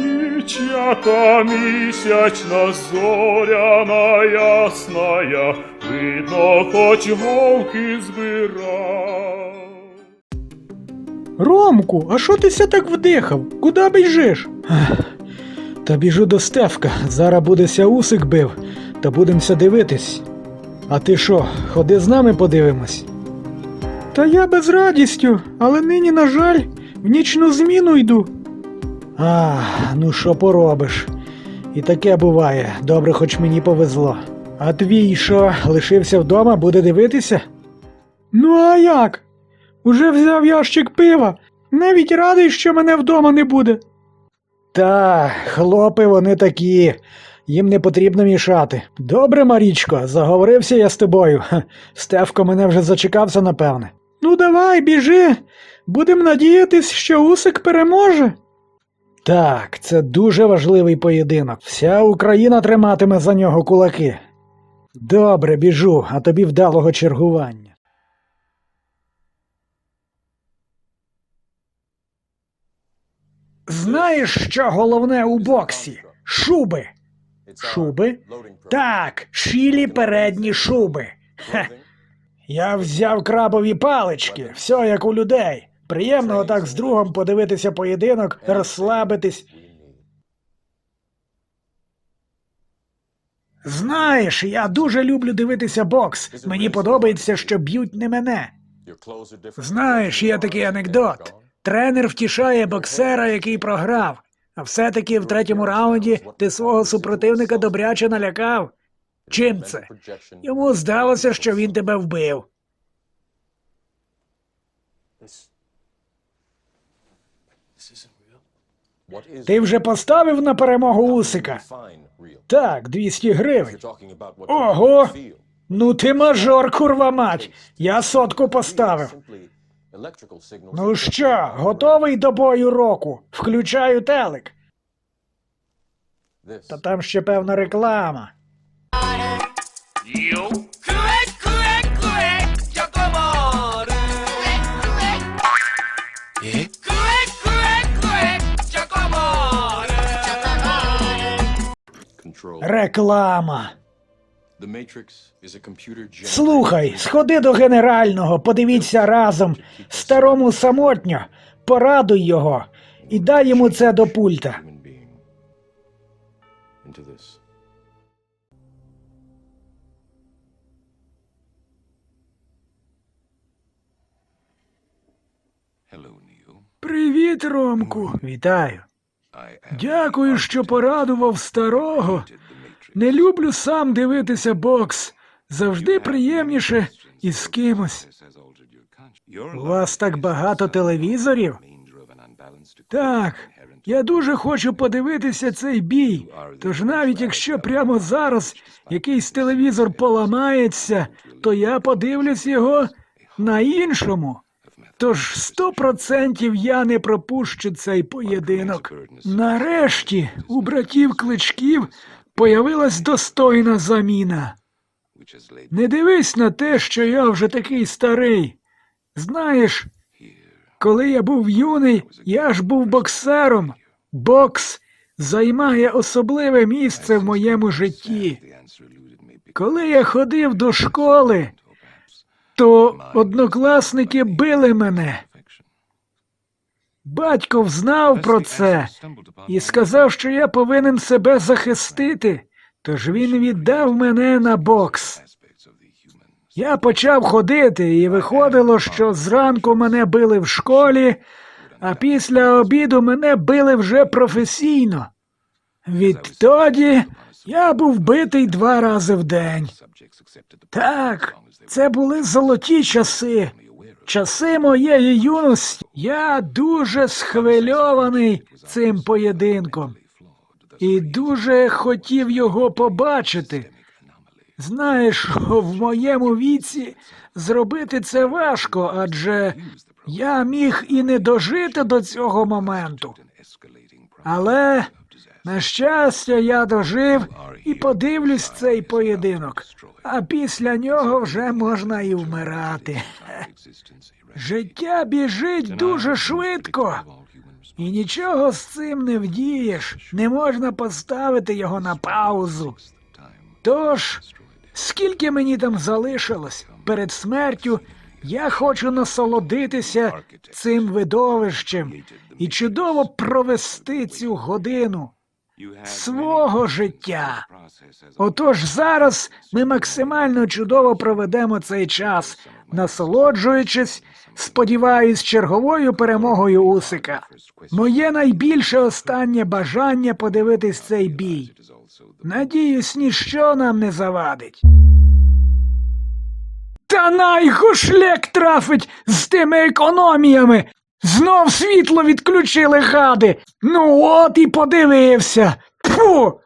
Ніч, яка місячна зоряна ясная, видно, хоч голки збирав. Ромку, а що ти ся так вдихав? Куди біжиш? Та біжу до Стевка. Зараз буде ся усик бив, та будемся дивитись. А ти що, ходи з нами подивимось? Та я без радістю, але нині, на жаль, в нічну зміну йду. А, ну що поробиш? І таке буває, добре, хоч мені повезло. А твій що, лишився вдома, буде дивитися? Ну, а як? Уже взяв ящик пива. Навіть радий, що мене вдома не буде. Та, хлопи вони такі. Їм не потрібно мішати. Добре, Марічко, заговорився я з тобою. Стевко мене вже зачекався, напевне. Ну, давай, біжи. Будем надіятись, що Усик переможе. Так, це дуже важливий поєдинок. Вся Україна триматиме за нього кулаки. Добре, біжу, а тобі вдалого чергування. Знаєш, що головне у боксі? Шуби. Шуби? Так, шилі передні шуби. Хе. Я взяв крабові палички, все як у людей. Приємно отак з другом подивитися поєдинок, розслабитись. Знаєш, я дуже люблю дивитися бокс. Мені подобається, що б'ють не мене. Знаєш, є такий анекдот. Тренер втішає боксера, який програв. А все-таки в третьому раунді ти свого супротивника добряче налякав. Чим це? Йому здалося, що він тебе вбив. Ти вже поставив на перемогу Усика? Так, 200 гривень. Ого! Ну ти мажор, курва мать. Я сотку поставив. Ну що, готовий до бою року? Включаю телек. Та там ще певна реклама. Correct, Реклама. Слухай, сходи до генерального, подивіться разом. Старому самотньо, порадуй його і дай йому це до пульта. Привіт, Ромку. Вітаю. Дякую, що порадував старого. Не люблю сам дивитися бокс. Завжди приємніше із кимось. У вас так багато телевізорів? Так, я дуже хочу подивитися цей бій. Тож навіть якщо прямо зараз якийсь телевізор поламається, то я подивлюсь його на іншому. Тож сто процентів я не пропущу цей поєдинок. Нарешті у братів кличків появилась достойна заміна. Не дивись на те, що я вже такий старий. Знаєш, коли я був юний, я ж був боксером. Бокс займає особливе місце в моєму житті. Коли я ходив до школи, то однокласники били мене. Батько взнав про це і сказав, що я повинен себе захистити. Тож він віддав мене на бокс. Я почав ходити, і виходило, що зранку мене били в школі, а після обіду мене били вже професійно. Відтоді я був битий два рази в день. Так, це були золоті часи, часи моєї юності. Я дуже схвильований цим поєдинком і дуже хотів його побачити. Знаєш, в моєму віці зробити це важко, адже я міг і не дожити до цього моменту. Але, на щастя, я дожив і подивлюсь цей поєдинок, а після нього вже можна і вмирати. Життя біжить дуже швидко, І нічого з цим не вдієш, не можна поставити його на паузу. Тож, скільки мені там залишилось перед смертю, я хочу насолодитися цим видовищем і чудово провести цю годину свого життя. Отож зараз ми максимально чудово проведемо цей час, насолоджуючись, сподіваюсь, черговою перемогою Усика. Моє найбільше останнє бажання подивитись цей бій. Надіюсь, ніщо нам не завадить. Та найху шлек трафить з тими економіями. Знов світло відключили гади. Ну от і подивився. Фу!